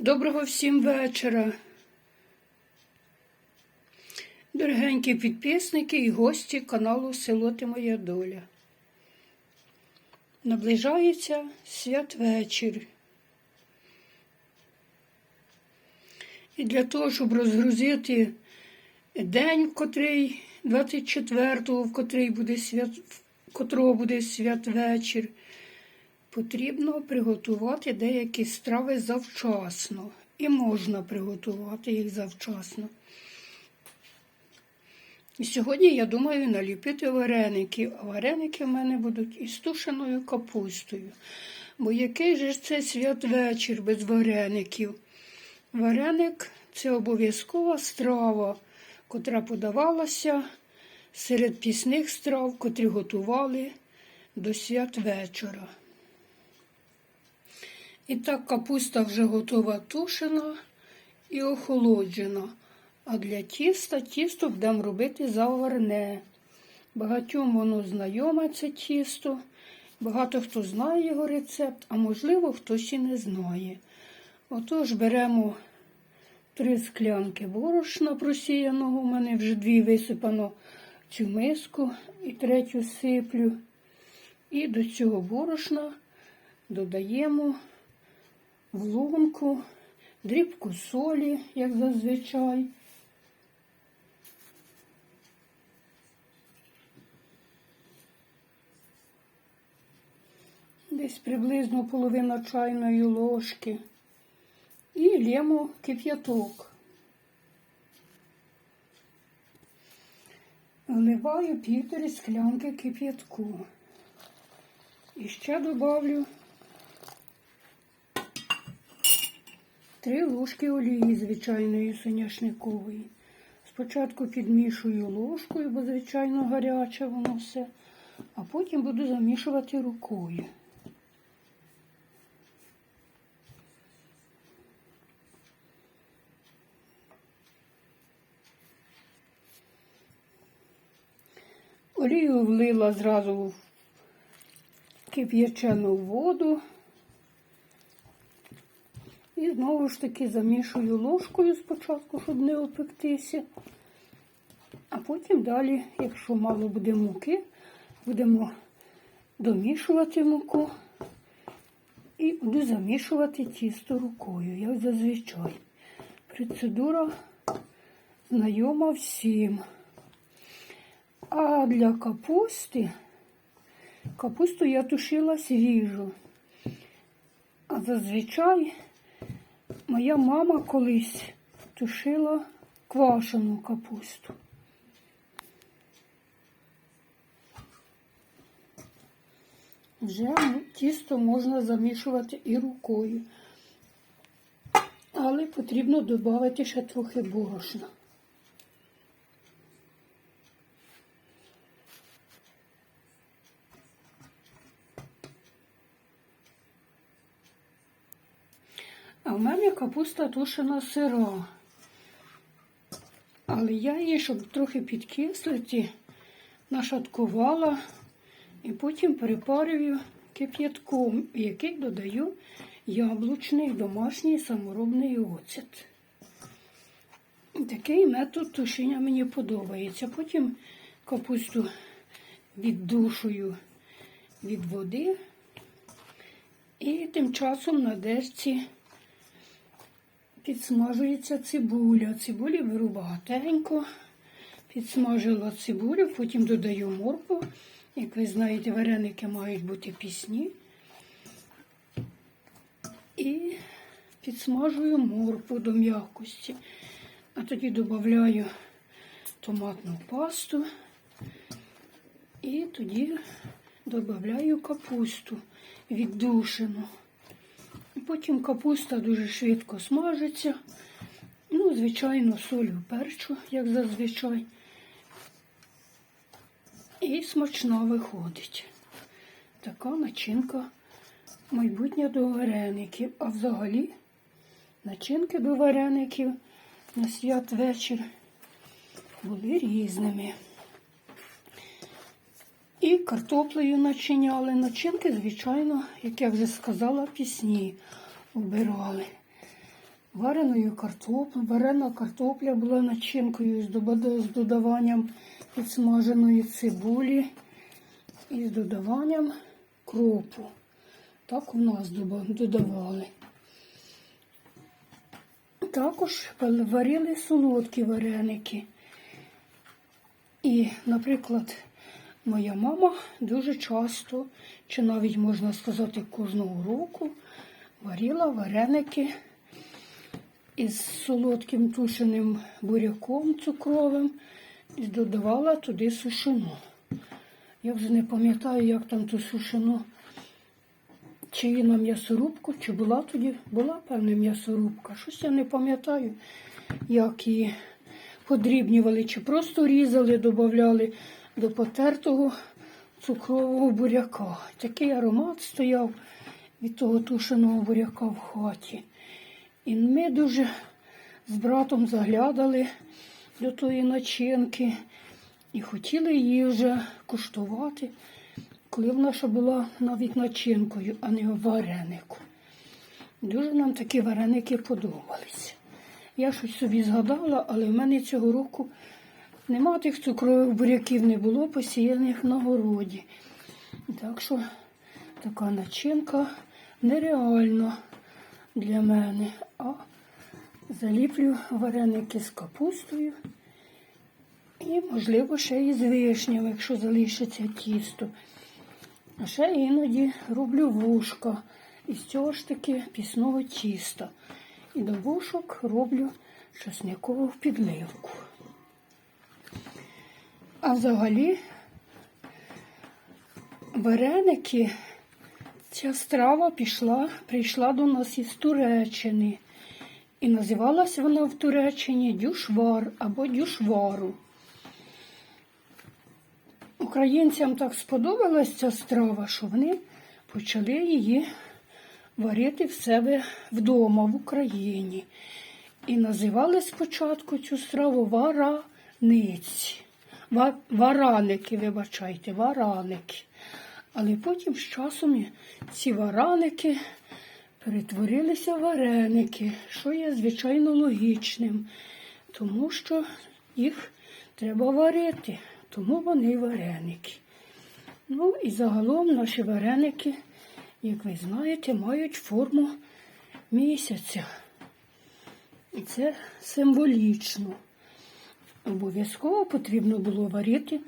Доброго всім вечора. Дорогенькі підписники і гості каналу Село Ти Моя Доля. Наближається святвечір. І для того, щоб розгрузити день, в котрий 24-го, в котрий буде свят, в котрого буде святвечір, потрібно приготувати деякі страви завчасно. І можна приготувати їх завчасно. І сьогодні я думаю наліпити вареники. А вареники в мене будуть із тушеною капустою. Бо який же це святвечір без вареників? Вареник це обов'язкова страва, котра подавалася серед пісних страв, котрі готували до святвечора. І так капуста вже готова тушена і охолоджена. А для тіста тісто будемо робити заварне. Багатьом воно знайоме це тісто. Багато хто знає його рецепт, а можливо, хтось і не знає. Отож, беремо три склянки борошна просіяного. У мене вже дві висипано цю миску і третю сиплю. І до цього борошна додаємо в лунку, дрібку солі, як зазвичай. Десь приблизно половина чайної ложки. І лємо кип'яток. Вливаю півтори склянки кип'ятку. І ще добавлю Три ложки олії звичайної соняшникової. Спочатку підмішую ложкою, бо, звичайно, гаряче воно все, а потім буду замішувати рукою. Олію влила зразу в кип'ячену воду. І знову ж таки замішую ложкою спочатку, щоб не опектися. А потім далі, якщо мало буде муки, будемо домішувати муку і буду замішувати тісто рукою, як зазвичай. Процедура знайома всім. А для капусти, капусту я тушила свіжу. А зазвичай Моя мама колись тушила квашену капусту. Вже тісто можна замішувати і рукою, але потрібно додати ще трохи борошна. А в мене капуста тушена сира. Але я її, щоб трохи підкислити, нашаткувала і потім перепарюю кип'ятком, який додаю яблучний домашній саморобний оцет. Такий метод тушіння мені подобається. Потім капусту віддушую від води і тим часом на дерці підсмажується цибуля. Цибулі беру багатенько, підсмажила цибулю, потім додаю моркву. Як ви знаєте, вареники мають бути пісні. І підсмажую моркву до м'якості. А тоді додаю томатну пасту і тоді додаю капусту віддушену. Потім капуста дуже швидко смажиться. Ну, звичайно, солю перчу, як зазвичай. І смачно виходить. Така начинка майбутня до вареників. А взагалі начинки до вареників на святвечір були різними. І картоплею начиняли. Начинки, звичайно, як я вже сказала, пісні обирали. вареною картоплею. Варена картопля була начинкою з додаванням підсмаженої цибулі і з додаванням кропу. Так у нас додавали. Також варили солодкі вареники. І, наприклад, моя мама дуже часто, чи навіть можна сказати, кожного року варила вареники із солодким тушеним буряком цукровим і додавала туди сушину. Я вже не пам'ятаю, як там ту сушину, чи її на м'ясорубку, чи була тоді, була певна м'ясорубка. Щось я не пам'ятаю, як її подрібнювали, чи просто різали, додавали до потертого цукрового буряка. Такий аромат стояв від того тушеного буряка в хаті. І ми дуже з братом заглядали до тої начинки і хотіли її вже куштувати, коли вона ще була навіть начинкою, а не варенику. Дуже нам такі вареники подобалися. Я щось собі згадала, але в мене цього року нема тих цукрових буряків, не було посіяних на городі. Так що така начинка нереальна для мене. А заліплю вареники з капустою і, можливо, ще і з вишнями, якщо залишиться тісто. А ще іноді роблю вушка із цього ж таки пісного тіста. І до вушок роблю чесникову підливку. А взагалі вареники, ця страва пішла, прийшла до нас із Туреччини. І називалась вона в Туреччині дюшвар або дюшвару. Українцям так сподобалась ця страва, що вони почали її варити в себе вдома в Україні. І називали спочатку цю страву вараниці. Вараники, вибачайте, вараники. Але потім з часом ці вараники перетворилися в вареники, що є звичайно логічним, тому що їх треба варити, тому вони вареники. Ну і загалом наші вареники, як ви знаєте, мають форму місяця. І це символічно. Обов'язково потрібно було варити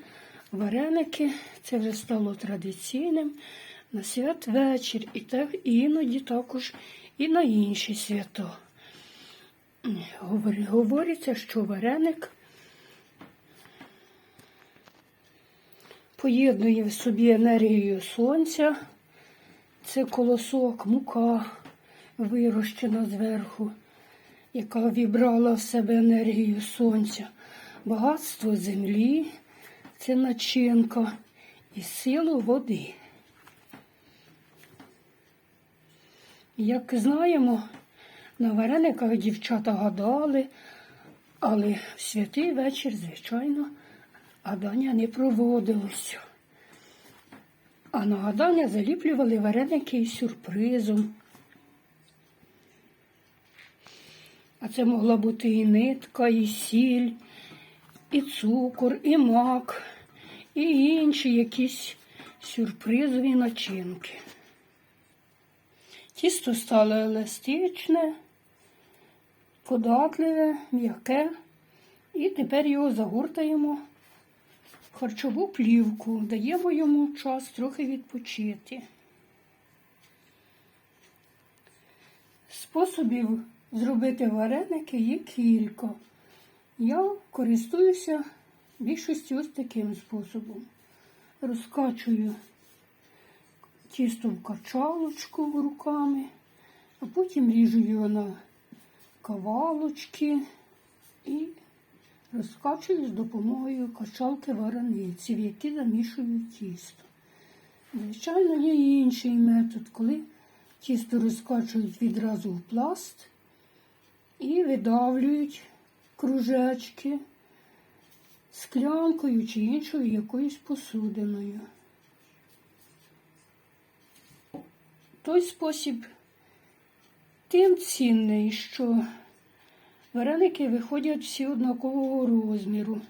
вареники. Це вже стало традиційним на святвечір, і так, іноді також і на інші свята. Говориться, що вареник поєднує в собі енергію сонця, це колосок, мука вирощена зверху, яка вібрала в себе енергію сонця, багатство землі, це начинка і силу води. Як знаємо, на варениках дівчата гадали, але в святий вечір, звичайно, гадання не проводилося. А на гадання заліплювали вареники із сюрпризом. А це могла бути і нитка, і сіль, і цукор, і мак, і інші якісь сюрпризові начинки. Тісто стало еластичне, податливе, м'яке. І тепер його загортаємо в харчову плівку, даємо йому час трохи відпочити. Способів зробити вареники є кілька. Я користуюся більшістю ось таким способом. Розкачую тісто в качалочку руками, а потім ріжу його на кавалочки і розкачую з допомогою качалки варениці, в які замішую тісто. Звичайно, є і інший метод, коли тісто розкачують відразу в пласт і видавлюють кружечки склянкою чи іншою якоюсь посудиною. Той спосіб тим цінний, що Вареники виходять всі однакового розміру.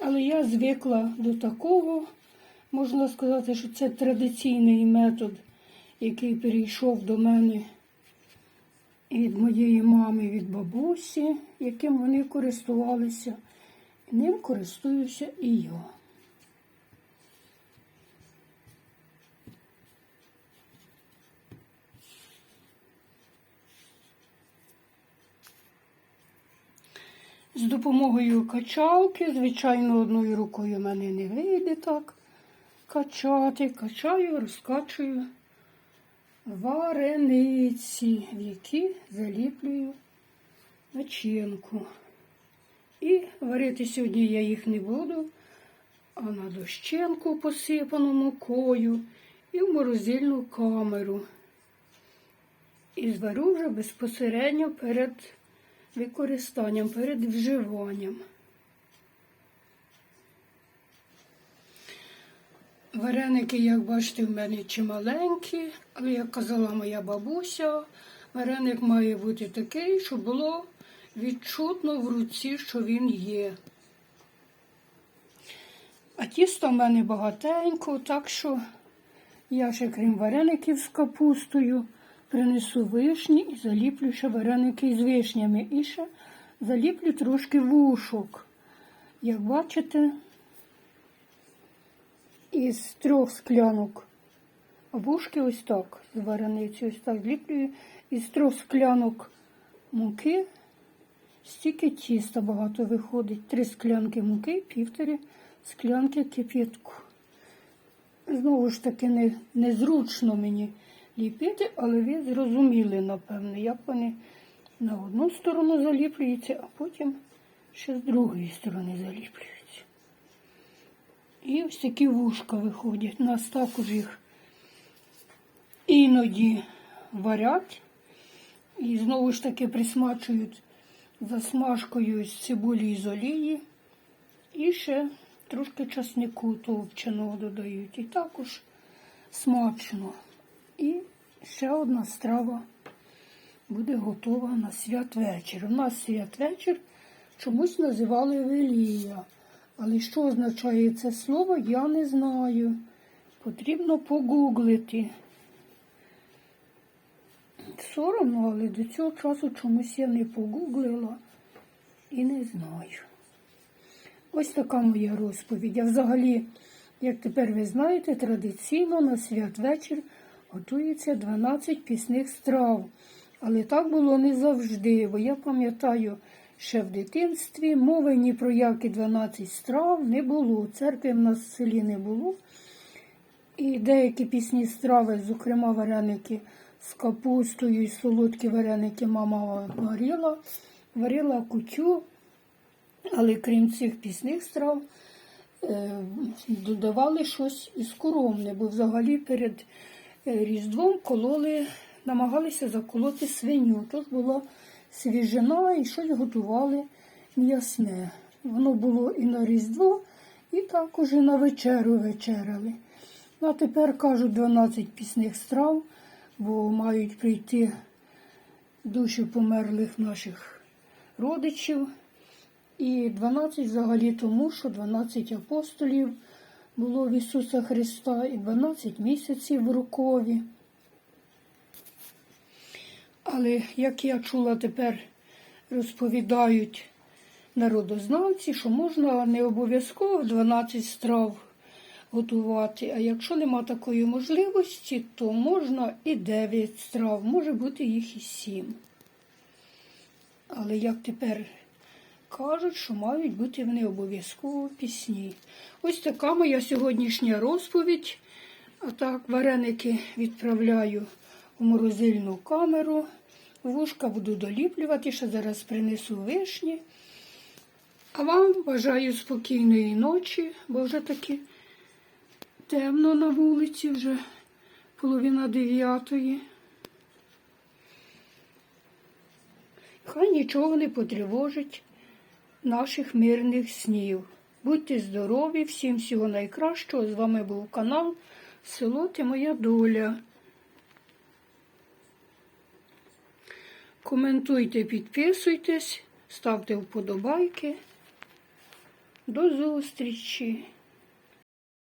Але я звикла до такого. Можна сказати, що це традиційний метод, який перейшов до мене від моєї мами, від бабусі, яким вони користувалися. Ним користуюся і я. З допомогою качалки, звичайно, одною рукою в мене не вийде так качати. Качаю, розкачую варениці, в які заліплюю начинку. І варити сьогодні я їх не буду, а на дощенку посипану мукою і в морозильну камеру. І зварю вже безпосередньо перед використанням, перед вживанням. Вареники, як бачите, в мене чималенькі, але як казала моя бабуся, вареник має бути такий, щоб було відчутно в руці, що він є. А тісто в мене багатенько, так що я ще крім вареників з капустою принесу вишні і заліплю ще вареники з вишнями. І ще заліплю трошки вушок. Як бачите, із трьох склянок вушки ось так з варениці, ось так зліплюю. Із трьох склянок муки стільки тіста багато виходить. Три склянки муки, півтори склянки кип'ятку. Знову ж таки, не, незручно мені ліпити, але ви зрозуміли, напевне, як вони на одну сторону заліплюються, а потім ще з другої сторони заліплюються. І ось такі вушка виходять. У нас також їх іноді варять. І знову ж таки присмачують засмажкою з цибулі з олії. І ще трошки часнику товченого додають. І також смачно. І ще одна страва буде готова на святвечір. У нас святвечір чомусь називали велія. Але що означає це слово, я не знаю. Потрібно погуглити. Соромно, але до цього часу чомусь я не погуглила і не знаю. Ось така моя розповідь. А взагалі, як тепер ви знаєте, традиційно на святвечір готується 12 пісних страв. Але так було не завжди, бо я пам'ятаю, ще в дитинстві мови ні про які 12 страв не було. Церкви в нас в селі не було. І деякі пісні страви, зокрема вареники з капустою і солодкі вареники мама варила, варила кутю, але крім цих пісних страв, е, додавали щось із коромне, бо взагалі перед е, Різдвом кололи, намагалися заколоти свиню. Тож була свіжина і щось готували м'ясне. Воно було і на Різдво, і також і на вечерю вечеряли. Ну, а тепер кажуть 12 пісних страв, бо мають прийти душі померлих наших родичів. І 12 взагалі тому, що 12 апостолів було в Ісуса Христа і 12 місяців в рукові. Але як я чула, тепер розповідають народознавці, що можна не обов'язково 12 страв готувати. А якщо нема такої можливості, то можна і 9 страв, може бути їх і 7. Але як тепер кажуть, що мають бути вони обов'язково пісні. Ось така моя сьогоднішня розповідь. А так, вареники відправляю в морозильну камеру. Вушка буду доліплювати, ще зараз принесу вишні. А вам бажаю спокійної ночі, бо вже таки темно на вулиці, вже половина дев'ятої. Хай нічого не потривожить наших мирних снів. Будьте здорові, всім всього найкращого. З вами був канал Село Ти Моя Доля. Коментуйте, підписуйтесь, ставте вподобайки. До зустрічі!